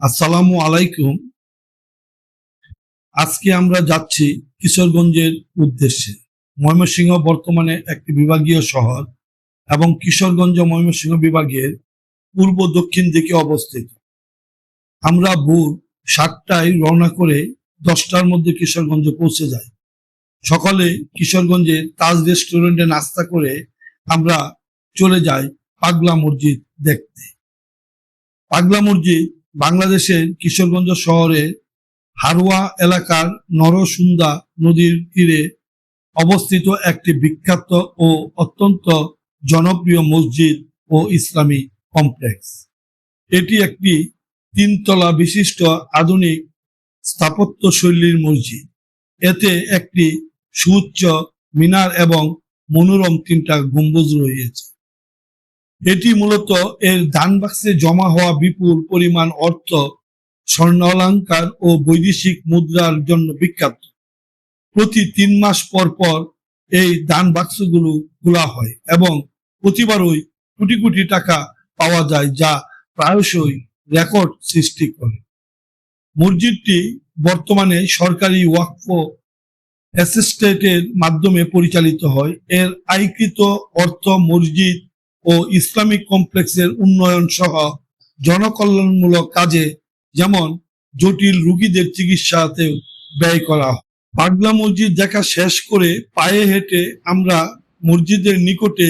আসসালামু আলাইকুম। আজকে আমরা যাচ্ছি কিশোরগঞ্জের উদ্দেশ্যে। ময়মনসিংহ বর্তমানে একটি বিভাগীয় শহর এবং কিশোরগঞ্জ ময়মনসিংহ বিভাগের পূর্ব দক্ষিণ দিকে অবস্থিত। আমরা ভোর সাতটায় রওনা করে দশটার মধ্যে কিশোরগঞ্জে পৌঁছে যাই। সকালে কিশোরগঞ্জের তাজ রেস্টুরেন্টে নাস্তা করে আমরা চলে যাই পাগলা মসজিদ দেখতে। পাগলা মসজিদ বাংলাদেশের কিশোরগঞ্জ শহরে হারোয়া এলাকার নরসুন্দা নদীর তীরে অবস্থিত একটি বিখ্যাত ও অত্যন্ত জনপ্রিয় মসজিদ ও ইসলামী কমপ্লেক্স। এটি একটি তিনতলা বিশিষ্ট আধুনিক স্থাপত্য শৈলীর মসজিদ। এতে একটি সুউচ্চ মিনার এবং মনোরম তিনটা গম্বুজ রয়েছে। এটি মূলত এর দান বাক্সে জমা হওয়া বিপুল পরিমাণ অর্থ, স্বর্ণালঙ্কার ও বৈদেশিক মুদ্রার জন্য বিখ্যাত। প্রতি তিন মাস পর পর এই দান বাক্সগুলো খোলা হয় এবং প্রতিবারই কোটি কোটি টাকা পাওয়া যায় যা প্রায়শই রেকর্ড সৃষ্টি করে। মসজিদটি বর্তমানে সরকারি ওয়াকফ অ্যাসিস্টেটের মাধ্যমে পরিচালিত হয়। এর আয়কৃত অর্থ মসজিদ ও ইসলামিক কমপ্লেক্সের উন্নয়ন সহ জনকল্যাণমূলক কাজে যেমন জটিল রোগীদের চিকিৎসাতেও ব্যয় করা পাগলা মসজিদ দেখা শেষ করে পায়ে হেঁটে আমরা মসজিদের নিকটে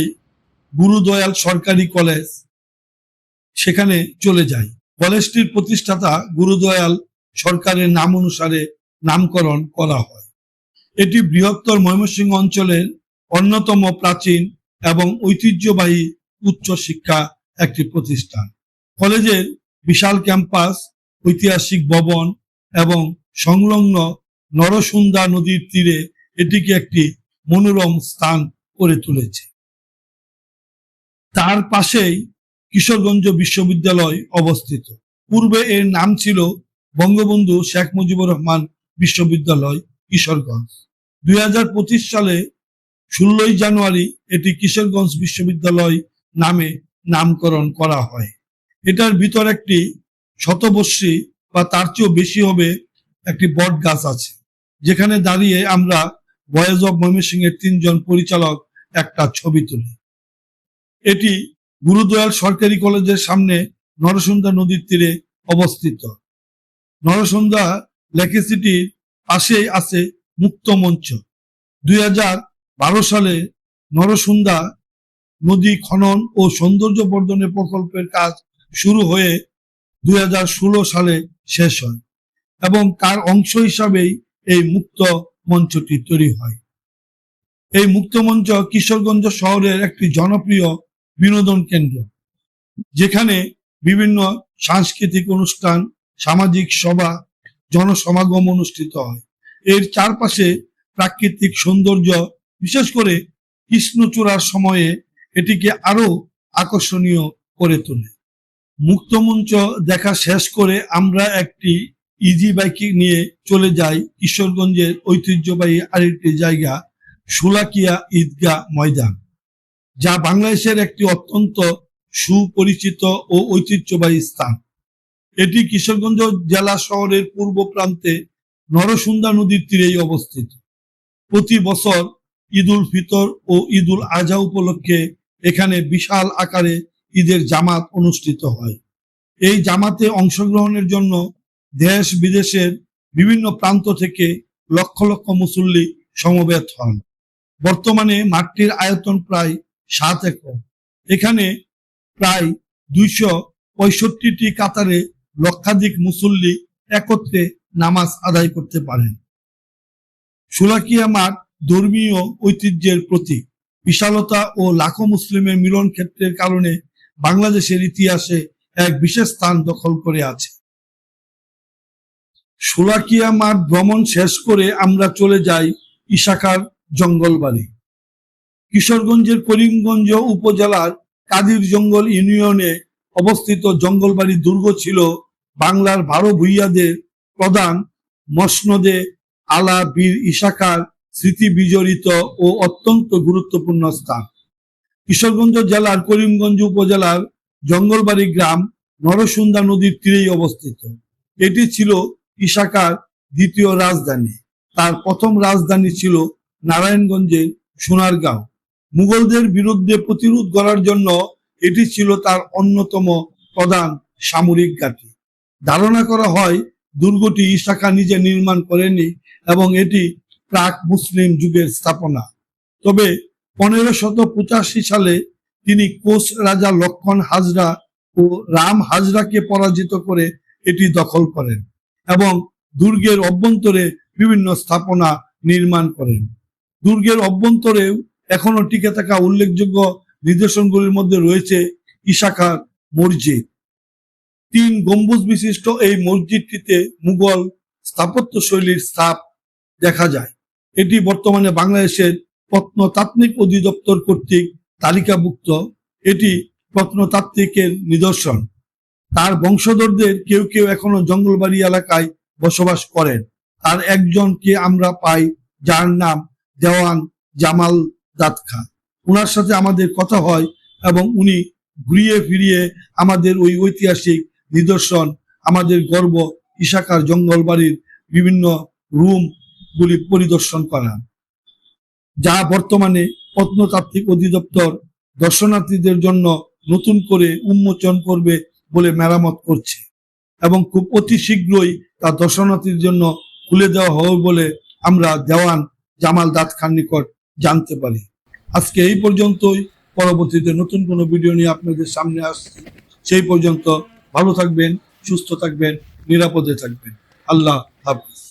গুরুদয়াল সরকারি কলেজ সেখানে চলে যাই। কলেজটির প্রতিষ্ঠাতা গুরুদয়াল সরকারের নাম অনুসারে নামকরণ করা হয়। এটি বৃহত্তর ময়মনসিংহ অঞ্চলের অন্যতম প্রাচীন এবং ঐতিহ্যবাহী উচ্চ শিক্ষা একটি প্রতিষ্ঠান। কলেজের বিশাল ক্যাম্পাস, ঐতিহাসিক ভবন এবং সংলগ্ন নরসুন্দা নদীর তীরে এটিকে একটি মনোরম স্থান করে তুলেছে। তার পাশেই কিশোরগঞ্জ বিশ্ববিদ্যালয় অবস্থিত। পূর্বে এর নাম ছিল বঙ্গবন্ধু শেখ মুজিবুর রহমান বিশ্ববিদ্যালয় কিশোরগঞ্জ। দুই হাজার পঁচিশ সালে ষোলোই জানুয়ারি এটি কিশোরগঞ্জ বিশ্ববিদ্যালয় নামে নামকরণ করা হয়। এটার ভিতর একটি শতবর্ষী বা তার চেয়েও বেশি হবে একটি বট গাছ আছে। যেখানে দাঁড়িয়ে আমরা ভয়েস অব ময়মনসিংহ এর তিনজন পরিচালক একটা ছবি তুলি। এটি গুরুদয়াল সরকারি কলেজের সামনে নরসুন্দা নদীর তীরে অবস্থিত। নরসুন্দা লেকি সিটির পাশেই আছে মুক্ত মঞ্চ। দুই সালে নরসুন্দা নদী খনন ও সৌন্দর্য বর্ধনের প্রকল্পের কাজ শুরু হয়ে দুই হাজার ষোলো সালে শেষ হয় এবং তার অংশ হিসাবেই এই মুক্ত মঞ্চটি তৈরি হয়। এই মুক্ত মঞ্চ কিশোরগঞ্জ শহরের একটি জনপ্রিয় বিনোদন কেন্দ্র, যেখানে বিভিন্ন সাংস্কৃতিক অনুষ্ঠান, সামাজিক সভা, জনসমাগম অনুষ্ঠিত হয়। এর চারপাশে প্রাকৃতিক সৌন্দর্য, বিশেষ করে কৃষ্ণচূড়ার সময়ে এটিকে আরও আকর্ষণীয় করে তোলে। মুক্তমঞ্চ দেখা শেষ করে আমরা একটি ইজি বাইক নিয়ে চলে যাই কিশোরগঞ্জের ঐতিহ্যবাহী আরেকটি জায়গা সুলাকিয়া ঈদগাহ ময়দান, যা বাংলাদেশের একটি অত্যন্ত সুপরিচিত ও ঐতিহ্যবাহী স্থান। এটি কিশোরগঞ্জ জেলা শহরের পূর্ব প্রান্তে নরসুন্দা নদীর তীরেই অবস্থিত। প্রতি বছর ঈদ উল ফিতর ও ঈদ উল আজহা উপলক্ষে এখানে বিশাল আকারে ঈদের জামাত অনুষ্ঠিত হয়। এই জামাতে অংশগ্রহণের জন্য দেশ বিদেশের বিভিন্ন প্রান্ত থেকে লক্ষ লক্ষ মুসল্লি সমবেত হন। বর্তমানে মাঠটির আয়তন প্রায় সাত একর। এখানে প্রায় দুইশো পঁয়ষট্টিটি কাতারে লক্ষাধিক মুসল্লি একত্রে নামাজ আদায় করতে পারেন। সুলাকিয়া মাঠ ধর্মীয় ঐতিহ্যের প্রতীক। বিশালতা ও লাখো মুসলিমের মিলন ক্ষেত্রের কারণে বাংলাদেশের ইতিহাসে এক বিশেষ স্থান দখল করে আছে। সুলাকিয়া মাঠ ভ্রমণ শেষ করে আমরা চলে যাই ইশাখার জঙ্গলবাড়ি। কিশোরগঞ্জের করিমগঞ্জ উপজেলার কাদির জঙ্গল ইউনিয়নে অবস্থিত জঙ্গলবাড়ি দুর্গ ছিল বাংলার ভারো ভুইয়াদের প্রধান মসনদে আলা বীর ইশাখার স্মৃতি বিজড়িত ও অত্যন্ত গুরুত্বপূর্ণ স্থান। কিশোরগঞ্জ জেলার করিমগঞ্জ উপজেলার জঙ্গলবাড়ি গ্রাম নরসুন্দা নদীর তীরেই অবস্থিত। এটি ছিল ইশাকার দ্বিতীয় রাজধানী। তার প্রথম রাজধানী ছিল নারায়ণগঞ্জের সোনারগাঁও। মুঘলদের বিরুদ্ধে প্রতিরোধ করার জন্য এটি ছিল তার অন্যতম প্রধান সামরিক ঘাঁটি। ধারণা করা হয়, দুর্গটি ইশাকা নিজে নির্মাণ করেনি এবং এটি প্রাক মুসলিম যুগের স্থাপনা। তবে পনেরো পঁচাশি সালে তিনি কোচ রাজা লক্ষণ হাজরা ও রাম হাজরাকে পরাজিত করে এটি দখল করেন এবং দুর্গের অভ্যন্তরে বিভিন্ন স্থাপনা নির্মাণ করেন। দুর্গের অভ্যন্তরেও এখনও টিকে থাকা উল্লেখযোগ্য নিদর্শনগুলির মধ্যে রয়েছে ইশাখার মসজিদ। তিন গম্বুজ বিশিষ্ট এই মসজিদটিতে মুঘল স্থাপত্য শৈলীর স্থাপ দেখা যায়। এটি বর্তমানে বাংলাদেশের প্রত্নতাত্ত্বিক অধিদপ্তর কর্তৃক তালিকাভুক্ত। এটি প্রত্নতাত্ত্বিকের নিদর্শন। তার বংশধরদের কেউ কেউ এখনও জঙ্গলবাড়ি এলাকায় বসবাস করেন। তার একজনকে আমরা পাই, যার নাম দেওয়ান জামাল দাতখা। ওনার সাথে আমাদের কথা হয় এবং উনি ঘুরিয়ে ফিরিয়ে আমাদের ওই ঐতিহাসিক নিদর্শন, আমাদের গর্ব, ইশাকার জঙ্গলবাড়ির বিভিন্ন রুম গুলি পরিদর্শন করান যা বর্তমানে প্রত্নতাত্ত্বিক অধিদপ্তর দর্শনার্থীদের জন্য নতুন করে উন্মোচন করবে বলে মেরামত করছে এবং খুব অতি শীঘ্রই তা দর্শনার্থীর জন্য খুলে দেওয়া হবে বলে আমরা দেওয়ান জামাল দাদ খান নিকট জানতে পারি। আজকে এই পর্যন্তই। পরবর্তীতে নতুন কোনো ভিডিও নিয়ে আপনাদের সামনে আসছি। সেই পর্যন্ত ভালো থাকবেন, সুস্থ থাকবেন, নিরাপদে থাকবেন। আল্লাহ হাফিজ।